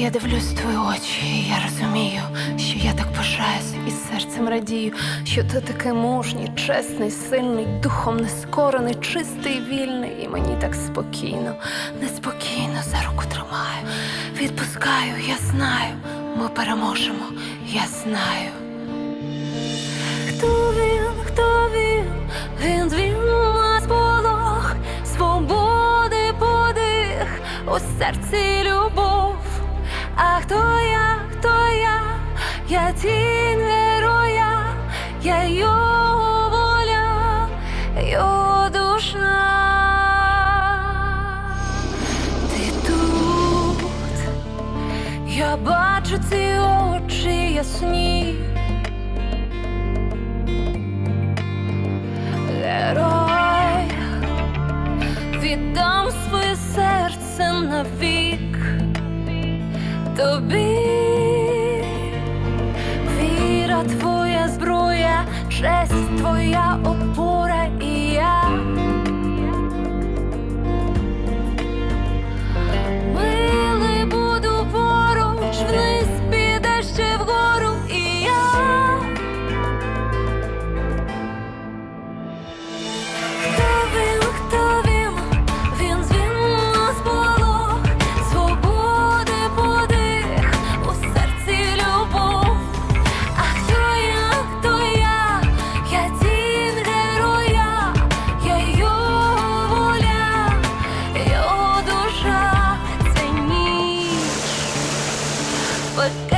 Я дивлюсь в твої очі, і я розумію, що я так пишаюсь і серцем радію, що ти такий мужній, чесний, сильний, духом нескорений, чистий, вільний, і мені так спокійно, неспокійно за руку тримаю. Відпускаю, я знаю, ми переможемо, я знаю. Хто він, хто він? Він звільнила сполох, свободи подих, у серці любов. А хто я, хто я? Я тінь героя, я його воля, його душа. Ти тут, я бачу ці очі ясні. Тобі, віра твоя зброя, честь твоя but.